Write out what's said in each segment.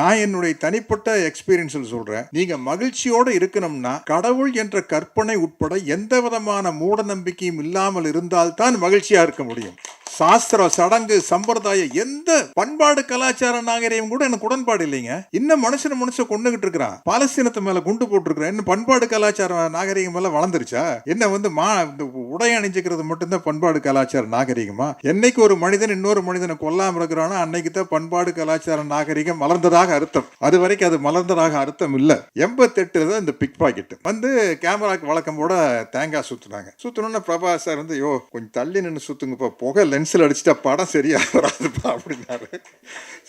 நான் என்னுடைய தனிப்பட்ட எக்ஸ்பீரியன்ஸில் சொல்றேன். நீங்க மகிழ்ச்சியோடு இருக்கணும்னா கடவுள் என்ற கற்பனை உட்பட எந்த விதமான மூட நம்பிக்கையும் இல்லாமல் இருந்தால்தான் மகிழ்ச்சியா இருக்க முடியும். சாஸ்திரம் சடங்கு சம்பிரதாயம் எந்த பண்பாடு கலாச்சார நாகரிகம் கூட எனக்கு உடன்பாடு இல்லைங்க. இன்னும் மனுஷன் மனுஷன் கொண்டுகிட்டு இருக்கிறான். பாலஸ்தீனத்து மேல குண்டு போட்டிருக்கிறான். இன்னும் பண்பாடு கலாச்சார நாகரிகம் எல்லாம் வளர்ந்துருச்சா? என்ன வந்து மா இந்த உடை அணிஞ்சுக்கிறது மட்டும்தான் பண்பாடு கலாச்சார நாகரிகமா? என்னைக்கு ஒரு மனிதன் இன்னொரு மனிதனை கொல்லாம இருக்கிறானோ அன்னைக்கு தான் பண்பாடு கலாச்சார நாகரிகம் மலர்ந்ததாக அர்த்தம். அது வரைக்கும் அது மலர்ந்ததாக அர்த்தம் இல்ல. எண்பத்தெட்டு தான் இந்த பிக் பாக்கெட் வந்து கேமராக்கு வழக்கம் போட தேங்காய் சுத்துனாங்க. சுத்தணும்னு பிரபா சார் வந்து யோ கொஞ்சம் தள்ளி நின்று சுத்துங்கப்பா. புகை பென்சில் அடிச்சிட்டா படம் சரியாக வராதுப்பா அப்படின்னாரு.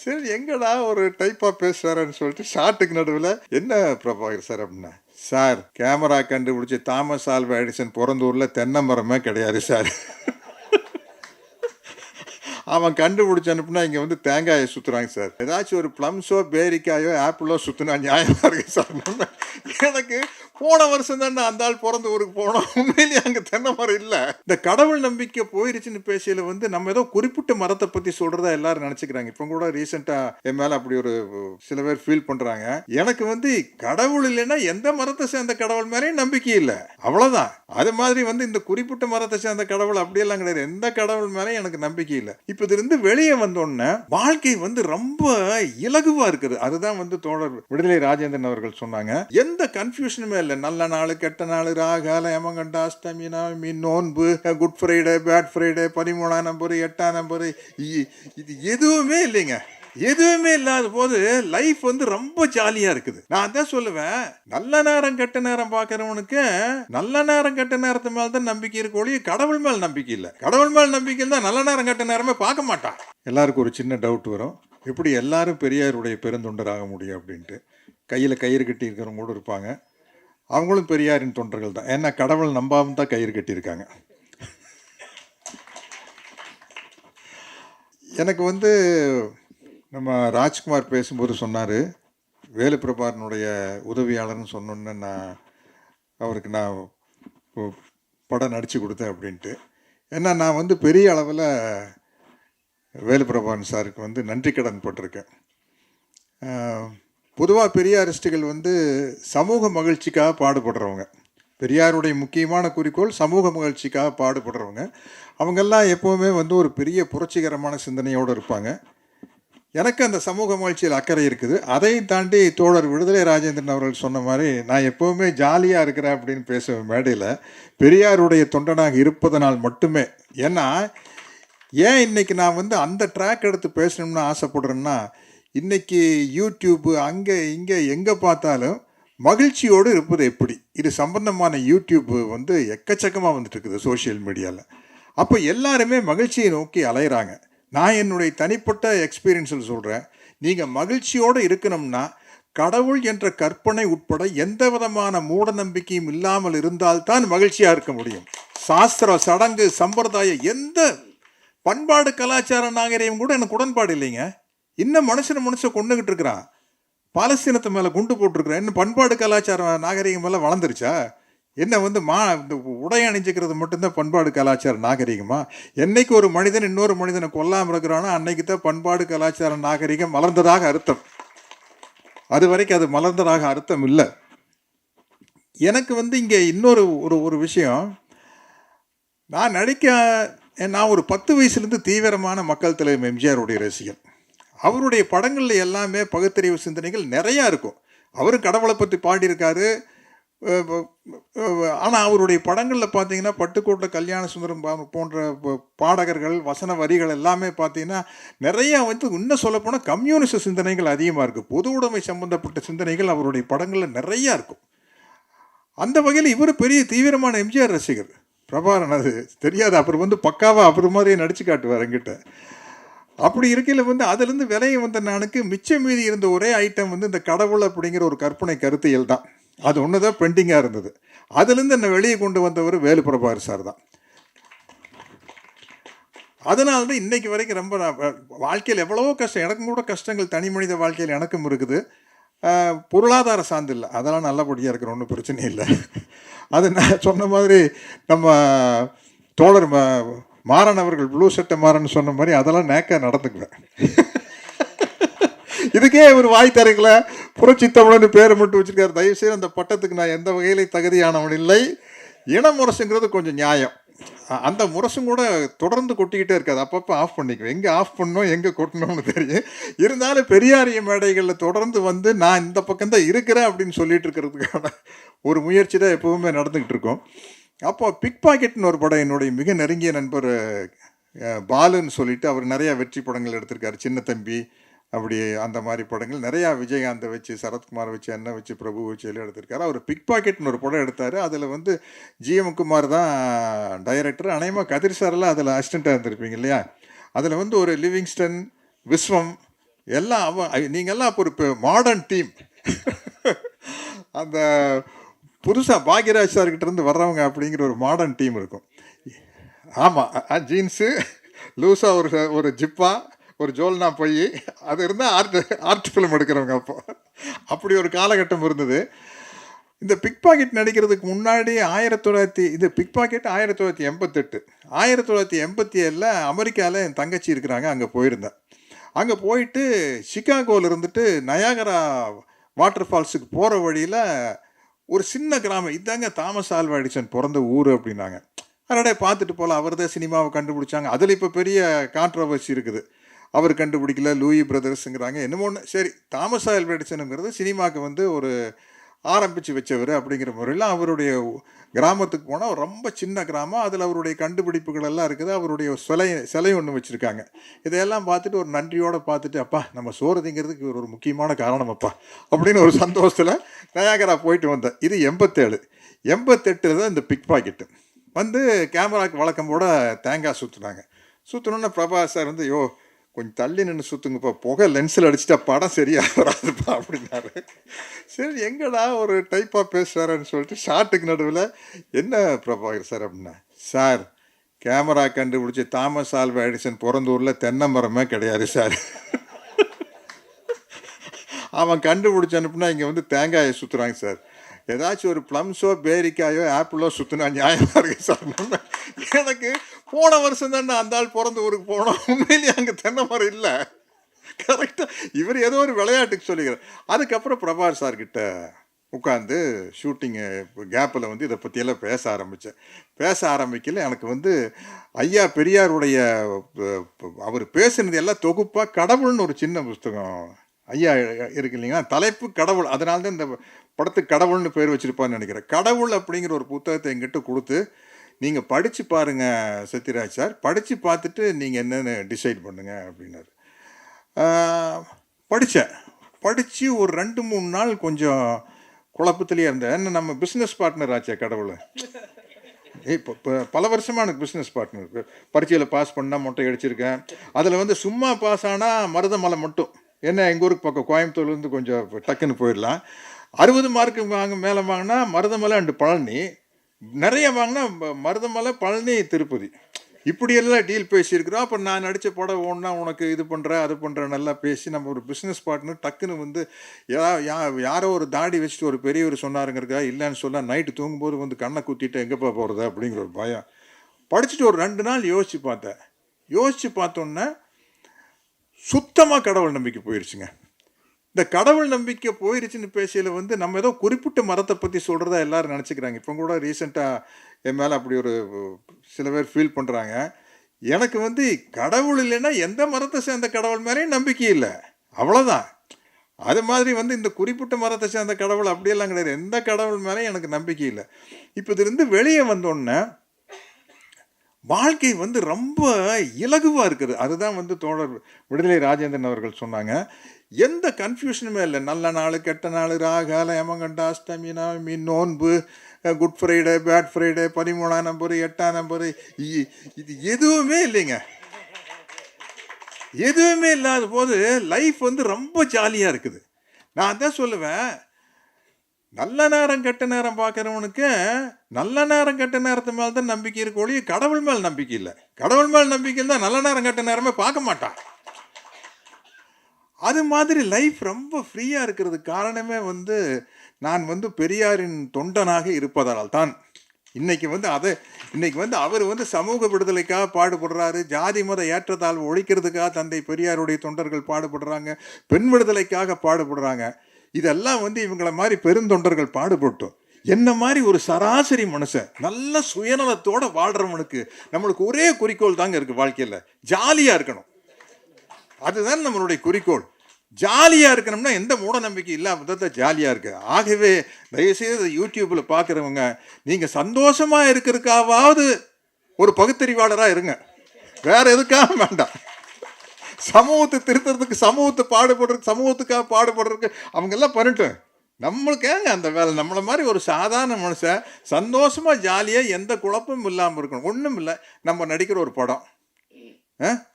சரி எங்கடா ஒரு டைப்பாக பேசுறாருன்னு சொல்லிட்டு ஷார்ட்டுக்கு நடுவில் என்ன பிரபாகர் சார் அப்படின்னா? சார் கேமரா கண்டுபிடிச்சி தாமஸ் ஆல்வா எடிசன் பிறந்தூரில் தென்னை மரமே கிடையாது சார் அவன் கண்டுபிடிச்ச அனுப்புனா இங்கே வந்து தேங்காயை சுற்றுறாங்க சார் ஏதாச்சும் ஒரு ப்ளம்ஸோ பேரிக்காயோ ஆப்பிளோ சுற்றுனா நியாயமாக இருக்கு சார் எனக்கு போன வருஷம் தானே அந்த ஆள் பிறந்த ஊருக்கு போனோம். உண்மையிலேயே அங்கே தென்னை மரம் இல்லை. இந்த கடவுள் நம்பிக்கை போயிருச்சுன்னு பேசியில் வந்து நம்ம ஏதோ குறிப்பிட்ட மரத்தை பற்றி சொல்கிறதா எல்லாரும் நினச்சிக்கிறாங்க. இப்போ கூட ரீசெண்டாக என் மேலே அப்படி ஒரு சில பேர் ஃபீல் பண்ணுறாங்க எனக்கு வந்து கடவுள் இல்லைன்னா எந்த மரத்தை சேர்ந்த கடவுள் மேலேயும் நம்பிக்கை இல்லை. அவ்வளோதான் அது மாதிரி வந்து இந்த குறிப்பிட்ட மரத்தை சேர்ந்த கடவுள் அப்படியெல்லாம் கிடையாது. எந்த கடவுள் மேலேயும் எனக்கு நம்பிக்கை இல்லை. இப்போ இதுலேருந்து வெளியே வந்தோடனே வாழ்க்கை வந்து ரொம்ப இலகுவாக இருக்குது. அதுதான் வந்து தோழர் விடுதலை ராஜேந்திரன் அவர்கள் சொன்னாங்க. எந்த கன்ஃபியூஷனுமே இல்லை நல்ல நாள் கெட்ட நாள் ராகால யமகண்டா அஷ்டமி நவமி நோன்பு குட் ஃப்ரைடே பேட் ஃப்ரைடே பதிமூணாம் நம்பர் எட்டாம் நம்பர். இது எதுவுமே இல்லைங்க. எதுவுமே இல்லாத போது லைஃப் வந்து ரொம்ப ஜாலியா இருக்குது. நான் தான் சொல்லுவேன். நல்ல நேரம் கெட்ட நேரம் பார்க்குறவனுக்கு நல்ல நேரம் கெட்ட நேரத்து மேல தான் நம்பிக்கை இருக்க ஒழிய கடவுள் மேல் நம்பிக்கை இல்லை. கடவுள் மேல் நம்பிக்கை இருந்தால் நல்ல நேரம் கெட்ட நேரமே பார்க்க மாட்டான். எல்லாருக்கும் ஒரு சின்ன டவுட் வரும். எப்படி எல்லாரும் பெரியாருடைய பெருந்தொண்டராக முடியும் அப்படின்ட்டு. கையில் கயிறு கட்டி இருக்கிறவங்க கூட இருப்பாங்க. அவங்களும் பெரியாரின் தொண்டர்கள் தான். ஏன்னா கடவுள் நம்பாம தான் கயிறு கட்டியிருக்காங்க. எனக்கு வந்து நம்ம ராஜ்குமார் பேசும்போது சொன்னார் வேலுப்பிரபாரனுடைய உதவியாளர்னு சொன்னோன்னு நான் அவருக்கு நான் படம் நடித்து கொடுத்தேன் அப்படின்ட்டு. ஏன்னா நான் வந்து பெரிய அளவில் வேலுப்பிரபான் சாருக்கு வந்து நன்றி கடன் போட்டிருக்கேன். பொதுவாக பெரியாரிஸ்டுகள் வந்து சமூக மகிழ்ச்சிக்காக பாடுபடுறவங்க. பெரியாருடைய முக்கியமான குறிக்கோள் சமூக மகிழ்ச்சிக்காக பாடுபடுறவங்க. அவங்கெல்லாம் எப்போவுமே வந்து ஒரு பெரிய புரட்சிகரமான சிந்தனையோடு இருப்பாங்க. எனக்கு அந்த சமூக மகிழ்ச்சியில் அக்கறை இருக்குது. அதையும் தாண்டி தோழர் விடுதலை ராஜேந்திரன் அவர்கள் சொன்ன மாதிரி நான் எப்போவுமே ஜாலியாக இருக்கிறேன் அப்படின்னு பேசுவேன் மேடையில் பெரியாருடைய தொண்டனாக இருப்பதனால் மட்டுமே. ஏன்னா ஏன் இன்னைக்கு நான் வந்து அந்த ட்ராக் எடுத்து பேசணும்னு ஆசைப்படுறேன்னா இன்னைக்கு யூடியூப்பு அங்கே இங்கே எங்கே பார்த்தாலும் மகிழ்ச்சியோடு இருப்பது எப்படி? இது சம்பந்தமான யூடியூப் வந்து எக்கச்சக்கமாக வந்துட்டு இருக்குது சோஷியல் மீடியாவில் அப்போ எல்லாருமே மகிழ்ச்சியை நோக்கி அலையிறாங்க. நான் என்னுடைய தனிப்பட்ட எக்ஸ்பீரியன்ஸில் சொல்கிறேன் நீங்கள் மகிழ்ச்சியோடு இருக்கணும்னா கடவுள் என்ற கற்பனை உட்பட எந்த விதமான மூட நம்பிக்கையும் இல்லாமல் இருந்தால்தான் மகிழ்ச்சியாக இருக்க முடியும். சாஸ்திர சடங்கு சம்பிரதாயம் எந்த பண்பாடு கலாச்சார நாகரிகம் கூட எனக்கு உடன்பாடு இல்லைங்க. இன்னும் மனுஷனை மனுஷன் கொண்டுகிட்டு இருக்கிறான். பாலஸ்தீனத்து மேலே குண்டு போட்டிருக்கிறான். இன்னும் பண்பாடு கலாச்சாரம் நாகரிகம் எல்லாம் வளர்ந்துருச்சா? என்ன வந்து மா இந்த உடை அணிஞ்சிக்கிறது மட்டும்தான் பண்பாடு கலாச்சார நாகரிகமா? என்னைக்கு ஒரு மனிதன் இன்னொரு மனிதனை கொல்லாமல் இருக்கிறானோ அன்னைக்கு தான் பண்பாடு கலாச்சார நாகரிகம் மலர்ந்ததாக அர்த்தம். அது வரைக்கும் அது மலர்ந்ததாக அர்த்தம் இல்லை. எனக்கு வந்து இங்கே இன்னொரு ஒரு ஒரு விஷயம். நான் நடிக்க நான் ஒரு பத்து வயசுலேருந்து தீவிரமான மக்கள் தலைவர் எம்ஜிஆருடைய ரசிகன். அவருடைய படங்களில் எல்லாமே பகுத்தறிவு சிந்தனைகள் நிறையா இருக்கும். அவரும் கடவுளை பற்றி பாடியிருக்காரு. ஆனால் அவருடைய படங்களில் பார்த்தீங்கன்னா பட்டுக்கோட்டை கல்யாண சுந்தரம் போன்ற பாடகர்கள் வசன வரிகள் எல்லாமே பார்த்தீங்கன்னா நிறையா வந்து இன்னும் சொல்லப்போனால் கம்யூனிஸ்ட் சிந்தனைகள் அதிகமாக இருக்குது பொது உடைமை சம்பந்தப்பட்ட சிந்தனைகள் அவருடைய படங்களில் நிறையா இருக்கும். அந்த வகையில் இவர் பெரிய தீவிரமான எம்ஜிஆர் ரசிகர். பிரபாரன் அது தெரியாது. அப்புறம் வந்து பக்காவாக அப்புறம் மாதிரியே நடிச்சு காட்டுவார் என்கிட்ட. அப்படி இருக்கையில் வந்து அதுலேருந்து விலையை வந்த நானுக்கு மிச்சம் மீதி இருந்த ஒரே ஐட்டம் வந்து இந்த கடவுள் அப்படிங்கிற ஒரு கற்பனை கருத்தியல் தான். அது ஒன்று தான் பெண்டிங்காக இருந்தது. அதுலேருந்து என்னை வெளியே கொண்டு வந்தவர் வேலு பிரபாகர் சார் தான். அதனால தான் இன்னைக்கு வரைக்கும் ரொம்ப வாழ்க்கையில் எவ்வளவோ கஷ்டம் எனக்கும் கூட கஷ்டங்கள் தனி மனித வாழ்க்கையில் எனக்கும் இருக்குது. பொருளாதார சார்ந்து இல்லை. அதெல்லாம் நல்லபடியாக இருக்கிற ஒன்றும் பிரச்சனை இல்லை. அது நான் சொன்ன மாதிரி நம்ம தோழர் மாறன் அவர்கள் ப்ளூ சட்டை மாறன் சொன்ன மாதிரி அதெல்லாம் நேக்க நடந்துக்குவேன் இதுக்கே இவர் வாய் திறக்கல. புரட்சி தமிழன் பேரை மட்டும் வச்சிருக்காரு. தயவுசெய்து அந்த பட்டத்துக்கு நான் எந்த வகையில தகுதியானவன் இல்லை. இன முரசுங்கிறது கொஞ்சம் நியாயம். அந்த முரசும் கூட தொடர்ந்து கொட்டிக்கிட்டே இருக்காது. அப்பப்போ ஆஃப் பண்ணிக்குவேன். எங்கே ஆஃப் பண்ணணும் எங்கே கொட்டணும்னு தெரியும். இருந்தாலும் பெரியாரிய மேடைகளில் தொடர்ந்து வந்து நான் இந்த பக்கம் தான் இருக்கிறேன் அப்படின்னு சொல்லிட்டு இருக்கிறதுக்கான ஒரு முயற்சி தான் எப்பவுமே நடந்துக்கிட்டு இருக்கோம். அப்போ பிக் பாக்கெட்னு ஒரு படம் என்னுடைய மிக நெருங்கிய நண்பர் பாலுன்னு சொல்லிட்டு அவர் நிறையா வெற்றி படங்கள் எடுத்திருக்காரு. சின்ன தம்பி அப்படி அந்த மாதிரி படங்கள். நிறையா விஜயகாந்தை வச்சு சரத்குமார் வச்சு அண்ணன் வச்சு பிரபு வச்சு எல்லாம் எடுத்திருக்காரு. அவர் பிக் பாக்கெட்னு ஒரு படம் எடுத்தார். அதில் வந்து ஜிஎம் குமார் தான் டைரக்டர் அநேகமாக கதிர் சாரெல்லாம் அதில் அசிஸ்டண்ட்டாக இருந்திருப்பீங்க இல்லையா? அதில் வந்து ஒரு லிவிங்ஸ்டன் விஸ்வம் எல்லாம் அவ நீங்கள்லாம் அப்போ ஒரு மாடர்ன் டீம் அந்த புதுசாக பாக்யராஜ் சார்கிட்ட இருந்து வர்றவங்க அப்படிங்கிற ஒரு மாடர்ன் டீம் இருக்கும். ஆமாம் ஜீன்ஸு லூஸாக ஒரு ஒரு ஜிப்பா ஒரு ஜோல்னா போய் அது இருந்தால் ஆர்ட் ஆர்ட் ஃபிலிம் எடுக்கிறவங்க அப்போ. அப்படி ஒரு காலகட்டம் இருந்தது. இந்த பிக் பாக்கெட் நடிக்கிறதுக்கு முன்னாடி ஆயிரத்தி தொள்ளாயிரத்தி இது பிக் பாக்கெட் ஆயிரத்தி தொள்ளாயிரத்தி எண்பத்தெட்டு. ஆயிரத்தி தொள்ளாயிரத்தி எண்பத்தி ஏழில் அமெரிக்காவில் என் தங்கச்சி இருக்கிறாங்க அங்கே போயிருந்தேன். அங்கே போயிட்டு சிகாகோவில் இருந்துட்டு நயாகரா வாட்டர் ஃபால்ஸுக்கு போகிற வழியில் ஒரு சின்ன கிராமம். இதாங்க தாமஸ் ஆல்வா எடிசன் பிறந்த ஊர் அப்படின்னாங்க. அதோட பார்த்துட்டு போகலாம் அவர் தான் சினிமாவை கண்டுபிடிச்சாங்க. அதில் இப்போ பெரிய கான்ட்ரவர்சி இருக்குது. அவர் கண்டுபிடிக்கல. லூயி பிரதர்ஸுங்கிறாங்க. என்னமோ ஒன்று சரி தாமஸ் ஆல்வா எடிசனுங்கிறது சினிமாவுக்கு வந்து ஒரு ஆரம்பித்து வச்சவர் அப்படிங்கிற முறையில் அவருடைய கிராமத்துக்கு போனால் ரொம்ப சின்ன கிராமம். அதில் அவருடைய கண்டுபிடிப்புகள் எல்லாம் இருக்குது. அவருடைய சிலை சிலை ஒன்று வச்சுருக்காங்க. இதையெல்லாம் பார்த்துட்டு ஒரு நன்றியோடு பார்த்துட்டு அப்பா நம்ம சோறு திங்கிறதுக்கு இவர் ஒரு முக்கியமான காரணம் அப்பா அப்படின்னு ஒரு சந்தோஷத்தில் நயாகரா போயிட்டு வந்தேன். இது எண்பத்தேழு. எண்பத்தெட்டில் தான் இந்த பிக் பாக்கெட்டு வந்து கேமராக்கு வழக்கம் போட தேங்காய் சுற்றுனாங்க சுற்றணுன்னு பிரபா சார் வந்து யோ கொஞ்சம் தள்ளி நின்று சுற்றுங்கப்பா புகை லென்ஸில் அடிச்சிட்டா படம் சரியாக வராதுப்பா அப்படின்னாரு. சரி எங்கடா ஒரு டைப்பாக பேசுகிறாருன்னு சொல்லிட்டு ஷார்ட்டுக்கு நடுவில் என்ன பிரபாகர் சார் அப்படின்னா சார் கேமரா கண்டுபிடிச்சி தாமஸ் ஆல்வா எடிசன் பிறந்தூரில் தென்னை மரமே கிடையாது சார் அவன் கண்டுபிடிச்ச அனுப்புனா இங்கே வந்து தேங்காயை சுற்றுறாங்க சார் ஏதாச்சும் ஒரு ப்ளம்ஸோ பேரிக்காயோ ஆப்பிளோ சுற்றினா நியாயமாக இருக்கு சார் எனக்கு போன வருஷம் தான் அந்த ஆள் பிறந்த ஊருக்கு போனோம். உண்மையிலேயே அங்கே தென்னை மரம் இல்லை கரெக்டாக இவர் ஏதோ ஒரு விளையாட்டுக்கு சொல்லிக்கிறார். அதுக்கப்புறம் பிரபார் சார்கிட்ட உட்காந்து ஷூட்டிங்கு கேப்பில் வந்து இதை பற்றியெல்லாம் பேச ஆரம்பித்தேன் பேச ஆரம்பிக்கல எனக்கு வந்து ஐயா பெரியாருடைய அவர் பேசினது எல்லாம் தொகுப்பாக கடவுள்னு ஒரு சின்ன புஸ்தகம். ஐயா இருக்கு இல்லைங்களா? தலைப்பு கடவுள். அதனால தான் இந்த படத்துக்கு கடவுள்னு பேர் வச்சுருப்பான்னு நினைக்கிறேன். கடவுள் அப்படிங்கிற ஒரு புத்தகத்தை எங்கிட்ட கொடுத்து நீங்கள் படித்து பாருங்கள் சத்யராஜ் சார். படித்து பார்த்துட்டு நீங்கள் என்னென்னு டிசைட் பண்ணுங்கள் அப்படின்னாரு. படித்தேன் படித்து ஒரு ரெண்டு மூணு நாள் கொஞ்சம் குழப்பத்திலேயே இருந்தேன். என்ன நம்ம பிஸ்னஸ் பார்ட்னர் ஆச்சே கடவுள். இப்போ இப்போ பல வருஷமாக எனக்கு பிஸ்னஸ் பார்ட்னர் பரீட்சையில் பாஸ் பண்ணால் மொட்டை அடிச்சிருக்கேன். அதில் வந்து சும்மா பாஸ் ஆனால் மருதமலை மட்டும். என்ன எங்கள் ஊருக்கு பக்கம் கோயம்புத்தூர்லேருந்து கொஞ்சம் டக்குன்னு போயிடலாம். அறுபது மார்க்கு வாங்க மேலே வாங்கினா மருதமலை அண்டு பழனி. நிறைய வாங்கினா மருதமலை பழனி திருப்பதி. இப்படியெல்லாம் டீல் பேசியிருக்கிறோம். அப்போ நான் நடித்த படம் ஒன்றா உனக்கு இது பண்ணுறேன் அது பண்ணுறேன் நல்லா பேசி நம்ம ஒரு பிஸ்னஸ் பார்ட்னர் டக்குன்னு வந்து யா யா- யாரோ ஒரு தாடி வச்சுட்டு ஒரு பெரியவர் சொன்னாருங்கிறக்கா இல்லைன்னு சொல்ல நைட்டு தூங்கும்போது வந்து கண்ணை குத்திட்டு எங்கேப்பா போகிறது அப்படிங்கிற ஒரு பயம். படிச்சுட்டு ஒரு ரெண்டு நாள் யோசித்து பார்த்தேன். யோசித்து பார்த்தோன்னே சுத்தமாக கடவுள் நம்பிக்கை போயிடுச்சுங்க இந்த கடவுள் நம்பிக்கை போயிருச்சுன்னு பேசியில் வந்து நம்ம ஏதோ குறிப்பிட்ட மரத்தை பற்றி சொல்கிறதா எல்லாரும் நினச்சிக்கிறாங்க. இப்போ கூட ரீசெண்டாக என் மேலே அப்படி ஒரு சில பேர் ஃபீல் பண்ணுறாங்க எனக்கு வந்து கடவுள் இல்லைன்னா எந்த மரத்தை சேர்ந்த கடவுள் மேலேயும் நம்பிக்கை இல்லை. அவ்வளோதான் அது மாதிரி வந்து இந்த குறிப்பிட்ட மரத்தை சேர்ந்த கடவுள் அப்படியெல்லாம் கிடையாது. எந்த கடவுள் மேலே எனக்கு நம்பிக்கை இல்லை. இப்போ இதுலேருந்து வெளியே வந்தோடனே வாழ்க்கை வந்து ரொம்ப இலகுவாக இருக்குது. அதுதான் வந்து தோழர் விடுதலை ராஜேந்திரன் அவர்கள் சொன்னாங்க. எந்த கன்ஃபியூஷனுமே இல்லை. நல்ல நாள் கெட்ட நாள் ராகால யமகண்ட அஷ்டமி நவமி நோன்பு குட் ஃப்ரைடே பேட் ஃப்ரைடே பதிமூணாம் நம்பர் எட்டாம் நம்பர் இது எதுவுமே இல்லைங்க. எதுவுமே இல்லாத போது லைஃப் வந்து ரொம்ப ஜாலியாக இருக்குது. நான் தான் சொல்லுவேன். நல்ல நேரம் கெட்ட நேரம் பார்க்குறவனுக்கு நல்ல நேரம் கெட்ட நேரத்து மேலே தான் நம்பிக்கை இருக்கோழியும் ஒழிய கடவுள் மேல் நம்பிக்கை இல்லை. கடவுள் மேல் நம்பிக்கை இருந்தால் நல்ல நேரம் கெட்ட நேரமே பார்க்க மாட்டான். அது மாதிரி லைஃப் ரொம்ப ஃப்ரீயாக இருக்கிறதுக்கு காரணமே வந்து நான் வந்து பெரியாரின் தொண்டனாக இருப்பதால் தான். இன்னைக்கு வந்து அதை இன்னைக்கு வந்து அவர் வந்து சமூக விடுதலைக்காக பாடுபடுறாரு ஜாதி மத ஏற்றத்தாழ்வு ஒழிக்கிறதுக்காக தந்தை பெரியாருடைய தொண்டர்கள் பாடுபடுறாங்க பெண் விடுதலைக்காக பாடுபடுறாங்க. இதெல்லாம் வந்து இவங்கள மாதிரி பெருந்தொண்டர்கள் பாடுபட்டோம். என்ன மாதிரி ஒரு சராசரி மனுஷன் நல்ல சுயநலத்தோடு வாழ்கிறவனுக்கு நம்மளுக்கு ஒரே குறிக்கோள் தாங்க இருக்குது வாழ்க்கையில். ஜாலியாக இருக்கணும். அதுதான் நம்மளுடைய குறிக்கோள். ஜாலியாக இருக்கணும்னா எந்த மூட நம்பிக்கை இல்லாமல் தான் ஜாலியாக இருக்கு. ஆகவே தயவுசெய்து யூடியூப்பில் பார்க்குறவங்க நீங்கள் சந்தோஷமாக இருக்கிறதுக்காவது ஒரு பகுத்தறிவாளராக இருங்க. வேறு எதுக்காக வேண்டாம். சமூகத்தை திருத்துறதுக்கு சமூகத்தை பாடுபடுறதுக்கு சமூகத்துக்காக பாடுபடுறதுக்கு அவங்கெல்லாம் பண்ணட்டும். நம்மளுக்கேங்க அந்த வேலை? நம்மளை மாதிரி ஒரு சாதாரண மனுஷன் சந்தோஷமாக ஜாலியாக எந்த குழப்பமும் இல்லாமல் இருக்கணும். ஒன்றும் இல்லை நம்ம நடிக்கிற ஒரு படம்.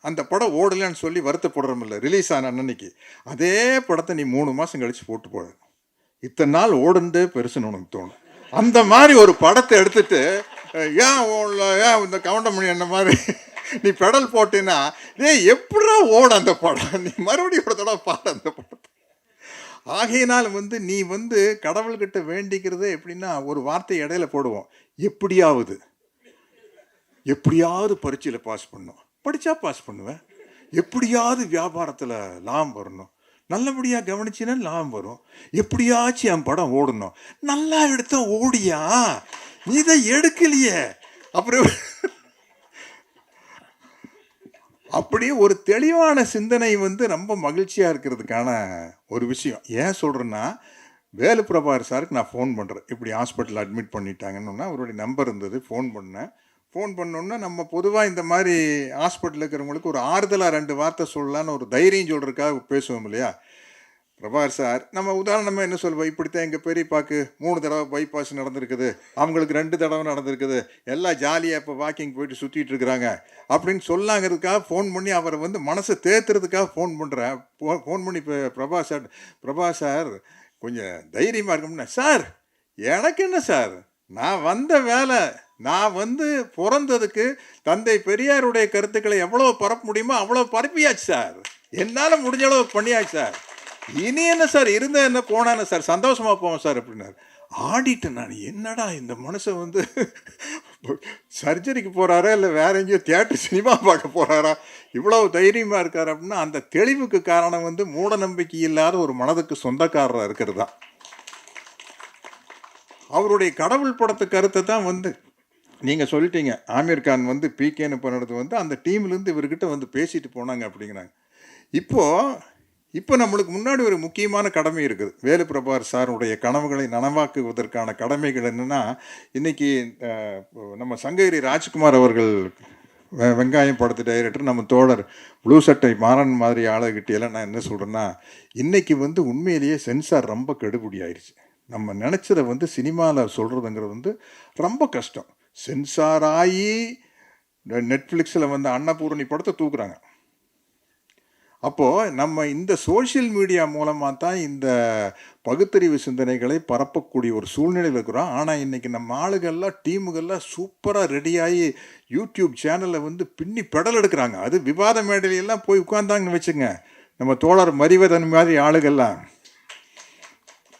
அந்த படம் ஓடலைன்னு சொல்லி வருத்தப்படுறோமில்ல ரிலீஸ் ஆன அன்னைக்கு அதே படத்தை நீ மூணு மாதம் கழித்து போட்டு போடு. இத்தனை நாள் ஓடுந்தே பெருசுன்னு உனக்கு தோணும். அந்த மாதிரி ஒரு படத்தை எடுத்துட்டு ஏன் ஏன் இந்த கவுண்டமணி என்ன மாதிரி? நீ பெடல் போட்டீன்னா ஏ எப்படா ஓட அந்த படம்? நீ மறுபடியும் ஒரு தடவை பாடு அந்த படத்தை. ஆகையினால் வந்து நீ வந்து கடவுள்கிட்ட வேண்டிக்கிறது எப்படின்னா ஒரு வார்த்தை இடையில போடுவோம். எப்படியாவது. எப்படியாவது பரீட்சையில் பாஸ் பண்ணும் படித்தா பாஸ் பண்ணுவேன். எப்படியாவது வியாபாரத்தில் லாபம் வரணும். நல்லபடியாக கவனிச்சின்னா லாபம் வரும். எப்படியாச்சும் என் படம் ஓடணும். நல்லா எடுத்தா ஓடியா? நீ தான் எடுக்கலையே. அப்புறம் அப்படியே ஒரு தெளிவான சிந்தனை வந்து ரொம்ப மகிழ்ச்சியாக இருக்கிறதுக்கான ஒரு விஷயம். ஏன் சொல்கிறேன்னா வேலு பிரபாகர் சாருக்கு நான் ஃபோன் பண்ணுறேன் இப்படி ஹாஸ்பிட்டல் அட்மிட் பண்ணிட்டாங்கன்னு அவருடைய நம்பர் இருந்தது. ஃபோன் பண்ணேன். ஃபோன் பண்ணோன்னா நம்ம பொதுவாக இந்த மாதிரி ஹாஸ்பிட்டலில் இருக்கிறவங்களுக்கு ஒரு ஆறுதலாக ரெண்டு வார்த்தை சொல்லலான்னு ஒரு தைரியம் சொல்கிறதுக்காக பேசுவோம் இல்லையா? பிரபார் சார் நம்ம உதாரணமாக என்ன சொல்லுவோம்? இப்படித்தான் எங்கள் பெரியப்பாக்கு மூணு தடவை பைபாஸ் நடந்திருக்குது. அவங்களுக்கு ரெண்டு தடவை நடந்திருக்குது. எல்லாம் ஜாலியாக இப்போ வாக்கிங் போயிட்டு சுற்றிட்டு இருக்கிறாங்க. அப்படின்னு சொல்லாங்கிறதுக்காக ஃபோன் பண்ணி அவரை வந்து மனசை தேத்துறதுக்காக ஃபோன் பண்ணுறேன் ஃபோன் பண்ணி இப்போ பிரபா சார் பிரபா சார் கொஞ்சம் தைரியமாக இருக்கும்னா சார் எனக்கு என்ன சார்? நான் வந்த வேலை நான் வந்து பிறந்ததுக்கு தந்தை பெரியாருடைய கருத்துக்களை எவ்வளோ பரப்ப முடியுமோ அவ்வளோ பரப்பியாச்சு சார். என்னால் முடிஞ்ச அளவு பண்ணியாச்சு சார். இனி என்ன சார்? இருந்த என்ன போனானே சார்? சந்தோஷமாக போவோம் சார் அப்படின்னாரு. ஆடிட்டேன் நான் என்னடா இந்த மனுஷன் வந்து சர்ஜரிக்கு போகிறாரா இல்லை வேற எங்கேயோ தியேட்டர் சினிமா பார்க்க போகிறாரா இவ்வளோ தைரியமாக இருக்கார் அப்படின்னா அந்த தெளிவுக்கு காரணம் வந்து மூட நம்பிக்கை இல்லாத ஒரு மனதுக்கு சொந்தக்காரராக இருக்கிறது தான். அவருடைய கடவுள் படத்து கருத்தை தான் வந்து நீங்கள் சொல்லிட்டீங்க. ஆமீர் கான் வந்து பிகேன்னு பண்ணுறது வந்து அந்த டீம்லேருந்து இவர்கிட்ட வந்து பேசிட்டு போனாங்க அப்படிங்கிறாங்க. இப்போது இப்போ நம்மளுக்கு முன்னாடி ஒரு முக்கியமான கடமை இருக்குது. வேலு பிரபார் சாருடைய கனவுகளை நனவாக்குவதற்கான கடமைகள் என்னென்னா இன்றைக்கி நம்ம சங்ககிரி ராஜ்குமார் அவர்கள் வெ- வெங்காயம் படத்து டைரக்டர் நம்ம தோழர் ப்ளூ சட்டை மாறன் மாதிரி ஆளுகிட்டியெல்லாம் நான் என்ன சொல்கிறேன்னா இன்றைக்கி வந்து உண்மையிலேயே சென்சார் ரொம்ப கெடுபடி ஆயிடுச்சு நம்ம நினச்சதை வந்து சினிமாவில் சொல்கிறதுங்கிறது வந்து ரொம்ப கஷ்டம். சென்சார் ஆகி நெட்ஃப்ளிக்ஸில் வந்து அன்னபூரணி படத்தை தூக்குறாங்க. அப்போது நம்ம இந்த சோஷியல் மீடியா மூலமாக தான் இந்த பகுத்தறிவு சிந்தனைகளை பரப்பக்கூடிய ஒரு சூழ்நிலையில் இருக்கிறோம். ஆனால் இன்றைக்கி நம்ம ஆளுகள்லாம் டீமுகள்லாம் சூப்பராக ரெடியாகி யூடியூப் சேனலில் வந்து பின்னி பெடல் எடுக்கிறாங்க. அது விவாத மேடையிலெல்லாம் போய் உட்காந்தாங்கன்னு வச்சுங்க நம்ம தோழர் மரிவதன் மாதிரி ஆளுகள்லாம்.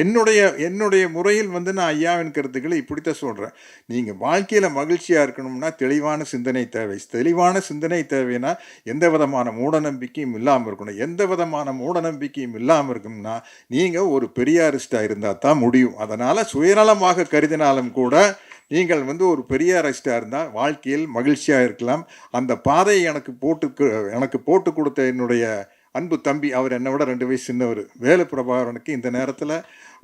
என்னுடைய என்னுடைய முறையில் வந்து நான் ஐயாவின் கருத்துக்களை இப்படித்தான் சொல்கிறேன் நீங்கள் வாழ்க்கையில் மகிழ்ச்சியாக இருக்கணும்னா தெளிவான சிந்தனை தேவை. தெளிவான சிந்தனை தேவைன்னா எந்த விதமான மூடநம்பிக்கையும் இல்லாமல் இருக்கணும். எந்த விதமான மூடநம்பிக்கையும் இல்லாமல் இருக்கும்னா நீங்கள் ஒரு பெரியாரிஸ்டாக இருந்தால் தான் முடியும். அதனால் சுயநலமாக கருதினாலும் கூட நீங்கள் வந்து ஒரு பெரிய பெரியாரிஸ்டாக இருந்தால் வாழ்க்கையில் மகிழ்ச்சியாக இருக்கலாம். அந்த பாதையை எனக்கு போட்டு எனக்கு போட்டு கொடுத்த என்னுடைய அன்பு தம்பி அவர் என்னை விட ரெண்டு வயசு சின்னவர். வேலு பிரபாகரனுக்கு இந்த நேரத்தில்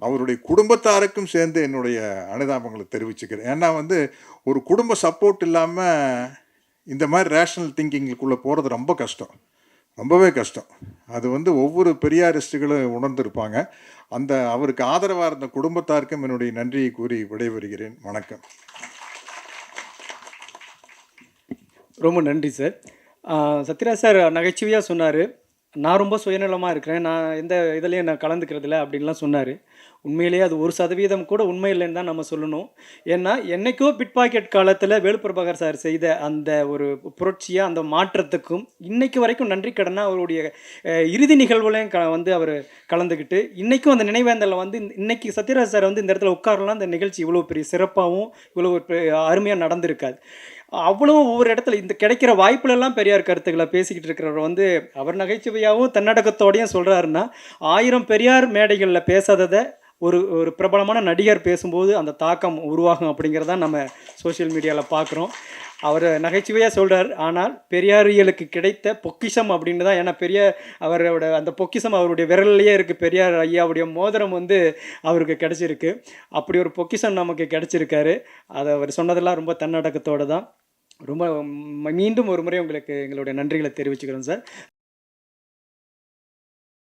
அவருடைய குடும்பத்தாருக்கும் சேர்ந்து என்னுடைய அனுதாபங்களை தெரிவிச்சுக்கிறேன். ஏன்னா வந்து ஒரு குடும்ப சப்போர்ட் இல்லாமல் இந்த மாதிரி ரேஷனல் திங்கிங்குக்குள்ளே போகிறது ரொம்ப கஷ்டம். ரொம்பவே கஷ்டம். அது வந்து ஒவ்வொரு பெரியாரிஸ்டுகளும் உணர்ந்திருப்பாங்க. அந்த அவருக்கு ஆதரவாக இருந்த குடும்பத்தாருக்கும் என்னுடைய நன்றியை கூறி விடைபெறுகிறேன். வணக்கம். ரொம்ப நன்றி சார். சத்யராஜ் சார் நகைச்சுவையாக சொன்னார். நான் ரொம்ப சுயநலமாக இருக்கிறேன். நான் எந்த இதுலேயும் நான் கலந்துக்கிறதில்ல அப்படின்லாம் சொன்னார். உண்மையிலேயே அது ஒரு சதவீதம் கூட உண்மை இல்லைன்னு தான் நம்ம சொல்லணும். ஏன்னா என்றைக்கோ பிட் பாக்கெட் காலத்தில் வேலுப்பிரபாகர் சார் செய்த அந்த ஒரு புரட்சியாக அந்த மாற்றத்துக்கும் இன்றைக்கு வரைக்கும் நன்றி கடனாக அவருடைய இறுதி நிகழ்வுலையும் க வந்து அவர் கலந்துக்கிட்டு இன்றைக்கும் அந்த நினைவேந்தலில் வந்து இன்றைக்கி இன்னைக்கு சத்யராஜ் சார் வந்து இந்த இடத்துல உட்காரலாம். அந்த நிகழ்ச்சி இவ்வளோ பெரிய சிறப்பாகவும் இவ்வளோ அருமையாக நடந்திருக்காது. அவ்வளவு ஒவ்வொரு இடத்துல இந்த கிடைக்கிற வாய்ப்புலெல்லாம் பெரியார் கருத்துக்களை பேசிக்கிட்டு இருக்கிறவர் வந்து அவர் நகைச்சுவையாகவும் தன்னடக்கத்தோடையும் சொல்கிறாருன்னா ஆயிரம் பெரியார் மேடைகளில் பேசாததை ஒரு ஒரு பிரபலமான நடிகர் பேசும்போது அந்த தாக்கம் உருவாகும் அப்படிங்கிறத நம்ம சோஷியல் மீடியாவில் பார்க்குறோம் அவர் நகைச்சுவையாக சொல்கிறார் ஆனால் பெரியாரியலுக்கு கிடைத்த பொக்கிஷம் அப்படின்னு தான். ஏன்னா பெரிய அவரோட அந்த பொக்கிஷம் அவருடைய விரல்லையே இருக்குது பெரியார் ஐயாவுடைய மோதிரம் வந்து அவருக்கு கிடச்சிருக்கு. அப்படி ஒரு பொக்கிஷம் நமக்கு கிடச்சிருக்காரு. அதை அவர் சொன்னதெல்லாம் ரொம்ப தன்னடக்கத்தோடு தான். ரொம்ப மீண்டும் ஒரு முறை உங்களுக்கு எங்களுடைய நன்றிகளை தெரிவிச்சுக்கிறோம் சார்.